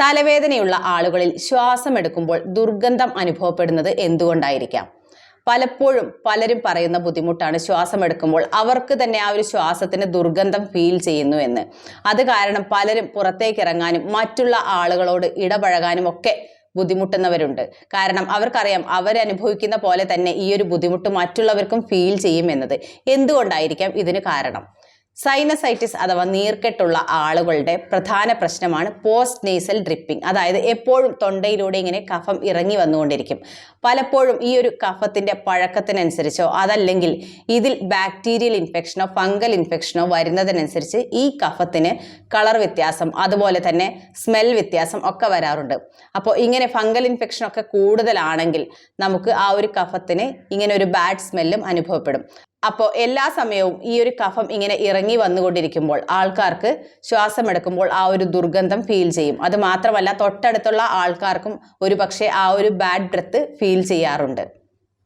തലവേദനയുള്ള ആളുകളിൽ ശ്വാസം എടുക്കുമ്പോൾ ദുർഗന്ധം അനുഭവപ്പെടുന്നത് എന്തുകൊണ്ടായിരിക്കാം? പലപ്പോഴും പലരും പറയുന്ന ബുദ്ധിമുട്ടാണ് ശ്വാസം എടുക്കുമ്പോൾ അവർക്ക് തന്നെ ആ ഒരു ശ്വാസത്തിന് ദുർഗന്ധം ഫീൽ ചെയ്യുന്നു എന്ന്. അത് കാരണം പലരും പുറത്തേക്ക് ഇറങ്ങാനും മറ്റുള്ള ആളുകളോട് ഇടപഴകാനും ഒക്കെ ബുദ്ധിമുട്ടുന്നവരുണ്ട്. കാരണം അവർക്കറിയാം അവരനുഭവിക്കുന്ന പോലെ തന്നെ ഈ ഒരു ബുദ്ധിമുട്ട് മറ്റുള്ളവർക്കും ഫീൽ ചെയ്യും എന്നത്. എന്തുകൊണ്ടായിരിക്കാം ഇതിന് കാരണം? സൈനസൈറ്റിസ് അഥവാ നീർക്കെട്ടുള്ള ആളുകളുടെ പ്രധാന പ്രശ്നമാണ് പോസ്റ്റ് നേസൽ ഡ്രിപ്പിംഗ് അതായത് എപ്പോഴും തൊണ്ടയിലൂടെ ഇങ്ങനെ കഫം ഇറങ്ങി വന്നുകൊണ്ടിരിക്കും. പലപ്പോഴും ഈ ഒരു കഫത്തിന്റെ പഴക്കത്തിനനുസരിച്ചോ അതല്ലെങ്കിൽ ഇതിൽ ബാക്ടീരിയൽ ഇൻഫെക്ഷനോ ഫംഗൽ ഇൻഫെക്ഷനോ വരുന്നതിനനുസരിച്ച് ഈ കഫത്തിന് കളർ വ്യത്യാസം അതുപോലെ തന്നെ സ്മെൽ വ്യത്യാസം ഒക്കെ വരാറുണ്ട്. അപ്പോൾ ഇങ്ങനെ ഫംഗൽ ഇൻഫെക്ഷനൊക്കെ കൂടുതലാണെങ്കിൽ നമുക്ക് ആ ഒരു കഫത്തിന് ഇങ്ങനെ ഒരു ബാഡ് സ്മെല്ലും അനുഭവപ്പെടും. അപ്പോൾ എല്ലാ സമയവും ഈ ഒരു കഫം ഇങ്ങനെ ഇറങ്ങി വന്നുകൊണ്ടിരിക്കുമ്പോൾ ആൾക്കാർക്ക് ശ്വാസം എടുക്കുമ്പോൾ ആ ഒരു ദുർഗന്ധം ഫീൽ ചെയ്യും. അത് മാത്രമല്ല തൊട്ടടുത്തുള്ള ആൾക്കാർക്കും ഒരുപക്ഷേ ആ ഒരു ബാഡ് ബ്രത്ത് ഫീൽ ചെയ്യാറുണ്ട്.